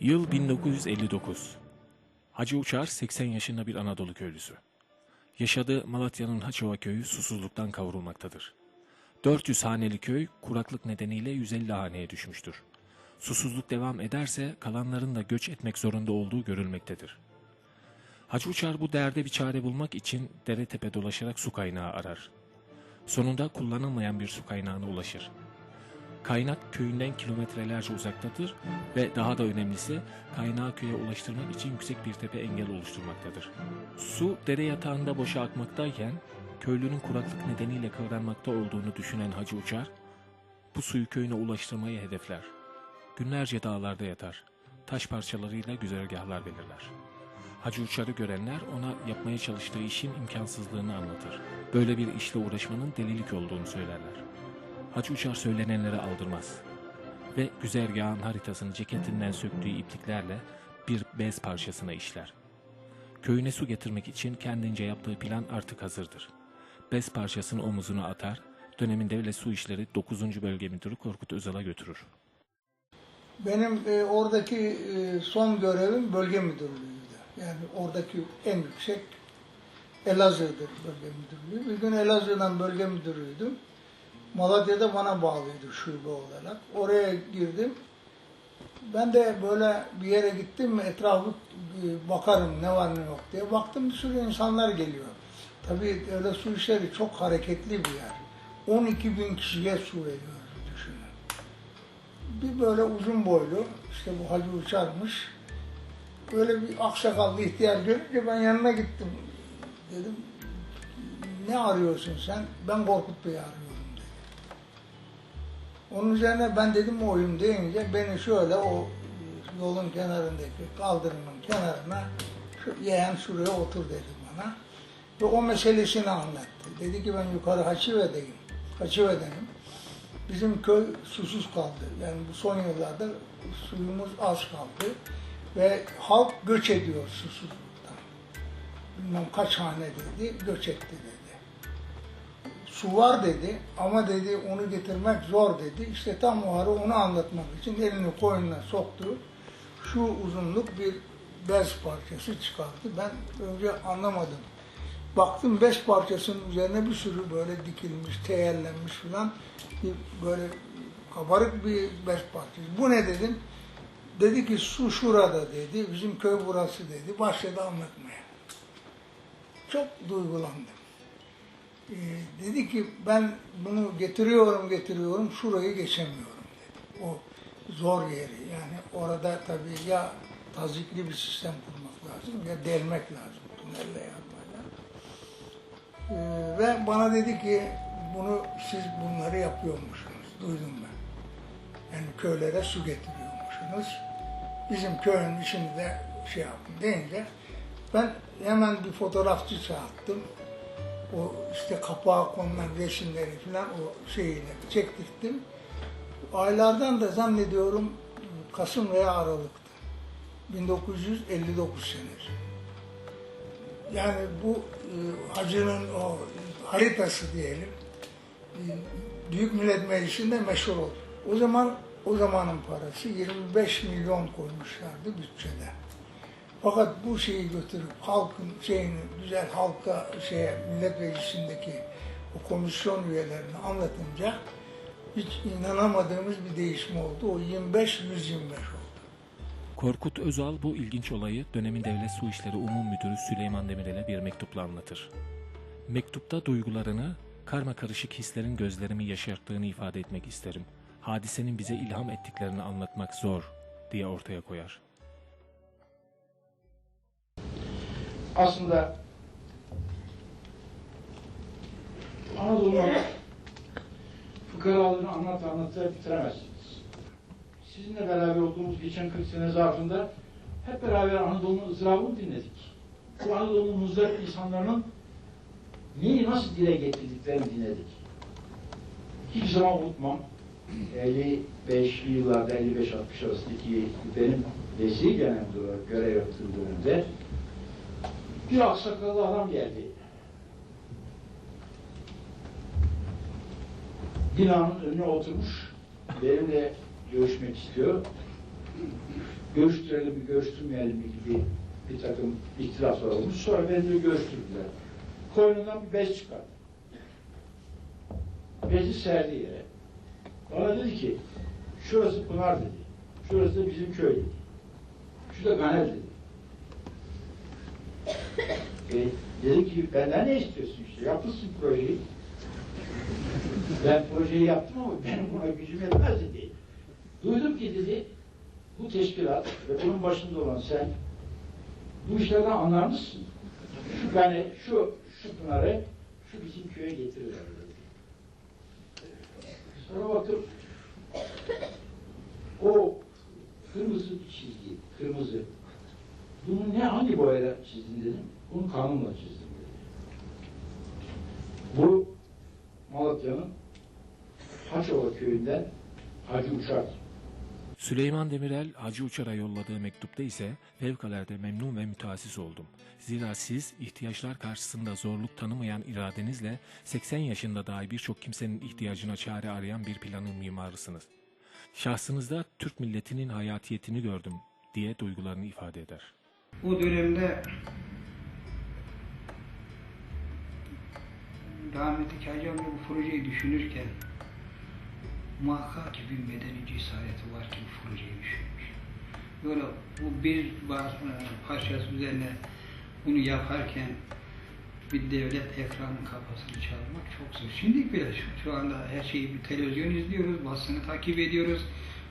Yıl 1959. Hacı Uçar 80 yaşında bir Anadolu köylüsü. Yaşadığı Malatya'nın Haçova köyü susuzluktan kavrulmaktadır. 400 haneli köy kuraklık nedeniyle 150 haneye düşmüştür. Susuzluk devam ederse kalanların da göç etmek zorunda olduğu görülmektedir. Hacı Uçar bu derde bir çare bulmak için dere tepe dolaşarak su kaynağı arar. Sonunda kullanılmayan bir su kaynağına ulaşır. Kaynak köyünden kilometrelerce uzaktadır ve daha da önemlisi kaynağı köye ulaştırmak için yüksek bir tepe engel oluşturmaktadır. Su dere yatağında boşa akmaktayken köylünün kuraklık nedeniyle kıvranmakta olduğunu düşünen Hacı Uçar bu suyu köyüne ulaştırmayı hedefler. Günlerce dağlarda yatar. Taş parçalarıyla güzergahlar belirler. Hacı Uçar'ı görenler ona yapmaya çalıştığı işin imkansızlığını anlatır. Böyle bir işle uğraşmanın delilik olduğunu söylerler. Hacı Uçar söylenenlere aldırmaz. Ve güzergahın haritasını ceketinden söktüğü ipliklerle bir bez parçasına işler. Köyüne su getirmek için kendince yaptığı plan artık hazırdır. Bez parçasını omuzuna atar, dönemin devlet su işleri 9. Bölge Müdürü Korkut Özal'a götürür. Benim e, oradaki e, son görevim bölge müdürlüğüydü. Yani oradaki en yüksek Elazığ'dır bölge müdürlüğü. Bir gün Elazığ'dan bölge müdürüydüm. Malatya'da bana bağlıydı şube olarak. Oraya girdim. Ben de böyle bir yere gittim etrafı e, bakarım ne var ne yok diye. Baktım bir sürü insanlar geliyor. Tabii öyle su işleri çok hareketli bir yer. 12 bin kişiye su veriyoruz düşünün. Bir böyle uzun boylu, işte bu Hacı Uçar'mış. Böyle bir aksakallı ihtiyar görünce ben yanına gittim. Dedim, ne arıyorsun sen? Ben Korkut Bey'i arıyorum. Onun üzerine ben dedim oyum deyince beni şöyle o yolun kenarındaki kaldırımın kenarına şu, yeğen şuraya otur dedi bana. Ve o meselesini anlattı. Dedi ki ben yukarı Haçive'deyim. Haçive'denim. Bizim köy susuz kaldı. Yani bu son yıllarda suyumuz az kaldı. Ve halk göç ediyor susuzluktan. Bilmem kaç hane dedi, göç etti dedi. Su var dedi ama dedi onu getirmek zor dedi. İşte tam o onu anlatmak için elini koynuna soktu. Şu uzunluk bir bez parçası çıkarttı. Ben önce anlamadım. Baktım bez parçasının üzerine bir sürü böyle dikilmiş, teyellenmiş falan böyle kabarık bir bez parçası. Bu ne dedim? Dedi ki su şurada dedi, bizim köy burası dedi. Başladı anlatmaya. Çok duygulandım. Ee, dedi ki ben bunu getiriyorum getiriyorum şurayı geçemiyorum dedi. O zor yeri yani orada tabii ya tazikli bir sistem kurmak lazım ya delmek lazım tünelle yapmayla. Ee, ve bana dedi ki bunu siz bunları yapıyormuşsunuz duydum ben. Yani köylere su getiriyormuşsunuz. Bizim köyün işini de şey yapın deyince ben hemen bir fotoğrafçı çağırttım. O işte kapağa konulan resimleri falan o şeyiyle çektirttim. Aylardan da zannediyorum Kasım veya Aralık'tı. 1959 senesi. Yani bu e, hacının o haritası diyelim e, Büyük Millet Meclisi'nde meşhur oldu. O zaman o zamanın parası 25 milyon koymuşlardı bütçede. Fakat bu şeyi götürüp halkın şeyini güzel halka şeye millet meclisindeki o komisyon üyelerine anlatınca hiç inanamadığımız bir değişim oldu. O 25 125 oldu. Korkut Özal bu ilginç olayı dönemin Devlet Su İşleri Umum Müdürü Süleyman Demirel'e bir mektupla anlatır. Mektupta duygularını, karma karışık hislerin gözlerimi yaşarttığını ifade etmek isterim. Hadisenin bize ilham ettiklerini anlatmak zor diye ortaya koyar. Aslında Anadolu'nun fıkralığını anlat anlata bitiremezsiniz. Sizinle beraber olduğumuz geçen 40 sene zarfında hep beraber Anadolu'nun ızdırabını dinledik. Bu Anadolu'nun muzdarip insanların neyi nasıl dile getirdiklerini dinledik. Hiçbir zaman unutmam. 55'li yıllarda 55-60 arasındaki benim vesi genel olarak görev yaptığım dönemde bir aksakallı adam geldi. Binanın önüne oturmuş. Benimle görüşmek istiyor. görüştürelim mi, görüştürmeyelim mi gibi bir takım ihtilaflar olmuş. Sonra beni de görüştürdüler. Koynundan bir bez çıkardı. Bezi serdi yere. Bana dedi ki, şurası Pınar dedi. Şurası da bizim köy dedi. Şu da Ganel dedi. E, dedi ki, benden ne istiyorsun işte, yapmışsın projeyi. Ben projeyi yaptım ama benim buna gücüm yetmez dedi. Duydum ki dedi, bu teşkilat ve bunun başında olan sen bu işlerden anlar mısın? Şu yani şu şu Pınar'ı şu bizim köye getiriver dedi. Sonra bakıp o kırmızı çizgi, kırmızı bunu ne hangi boyayla çizdin dedim. Bunu kanunla çizdim dedi. Bu Malatya'nın Haçova köyünden Hacı Uçar Süleyman Demirel Hacı Uçar'a yolladığı mektupta ise fevkalade memnun ve müteassis oldum. Zira siz ihtiyaçlar karşısında zorluk tanımayan iradenizle 80 yaşında dahi birçok kimsenin ihtiyacına çare arayan bir planın mimarısınız. Şahsınızda Türk milletinin hayatiyetini gördüm diye duygularını ifade eder. O dönemde rahmetli amca bu projeyi düşünürken muhakkak ki bir medeni cesareti var ki bu projeyi düşünmüş. Böyle bu bir parçası üzerine bunu yaparken bir devlet ekranın kafasını çalmak çok zor. Şimdi bile şu, şu anda her şeyi bir televizyon izliyoruz, basını takip ediyoruz.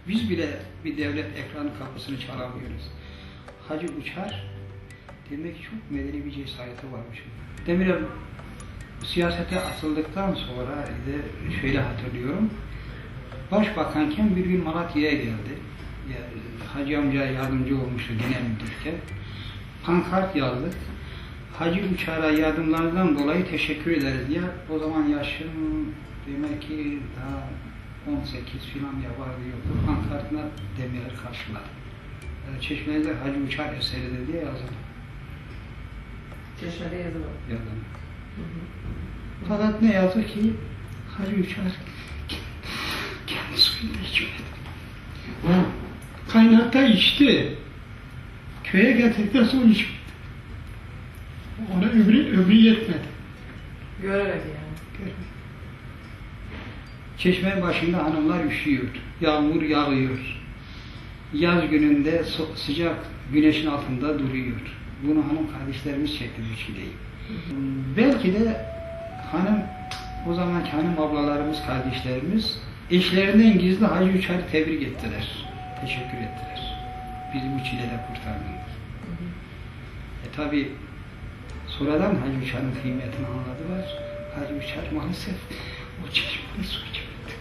Biz bile bir devlet ekranı kapısını çalamıyoruz. Hacı Uçar demek çok medeni bir cesareti varmış. Demirel siyasete atıldıktan sonra de şöyle hatırlıyorum. Başbakanken bir gün Malatya'ya geldi. Yani Hacı amca yardımcı olmuştu genel müdürken. Pankart yazdık. Hacı Uçar'a yardımlarından dolayı teşekkür ederiz diye. O zaman yaşım demek ki daha 18 filan ya vardı yoktu. Pankartına Demirel karşıladı. Yani Çeşme'de Hacı Uçar eseridir diye yazdım. Çeşmede yazılı. yazdım. Fakat ne yazık ki Hacı Uçar kendi suyunu içmedi. Kaynakta içti. Köye getirdikten sonra içmedi. Ona ömrü, ömrü yetmedi. Görerek yani. Çeşme başında hanımlar üşüyor. Yağmur yağıyor. Yaz gününde sıcak güneşin altında duruyor. Bunu hanım kardeşlerimiz çekti çileyi. Belki de hanım o zamanki hanım ablalarımız, kardeşlerimiz eşlerinden gizli Hacı Uçar'ı tebrik ettiler. Teşekkür ettiler. Bizi bu çilede kurtardınız. E tabi sonradan Hacı Uçar'ın kıymetini anladılar. Hacı Uçar maalesef o çeşmede su içmedi.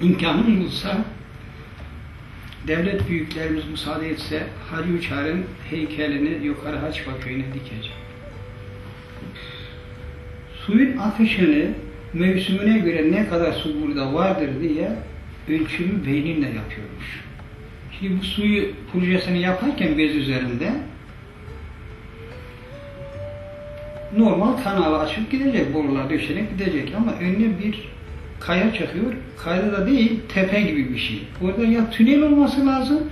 İmkanım olsa devlet büyüklerimiz müsaade etse Hacı Uçar'ın heykelini yukarı Haçba köyüne dikeceğim. Suyun akışını mevsimine göre ne kadar su burada vardır diye ölçümü beyninle yapıyormuş. Şimdi bu suyu projesini yaparken bez üzerinde normal kanalı açıp gidecek, borular döşenerek gidecek ama önüne bir kaya çakıyor. Kayada da değil, tepe gibi bir şey. Orada ya tünel olması lazım,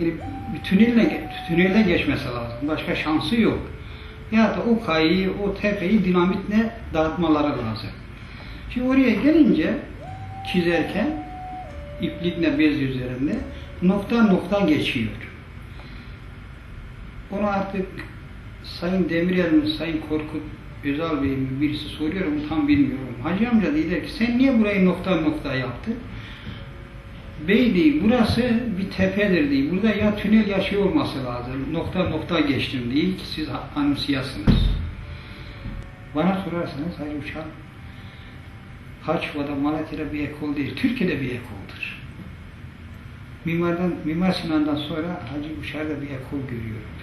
yani bir tünelle, tünelde geçmesi lazım. Başka şansı yok. Ya da o kayayı, o tepeyi dinamitle dağıtmaları lazım. Şimdi oraya gelince çizerken iplikle bez üzerinde nokta nokta geçiyor. Onu artık Sayın Demirel mi, Sayın Korkut Özal Bey mi birisi soruyor ama tam bilmiyorum. Hacı amca dediler ki sen niye burayı nokta nokta yaptın? Bey değil, burası bir tepedir değil. Burada ya tünel ya şey olması lazım. Nokta nokta geçtim değil ki siz anımsayasınız. Bana sorarsanız Hacı Uçan Haçva'da Malatya'da bir ekol değil, Türkiye'de bir ekoldur. Mimardan, Mimar Sinan'dan sonra Hacı Uçar'da bir ekol görüyorum.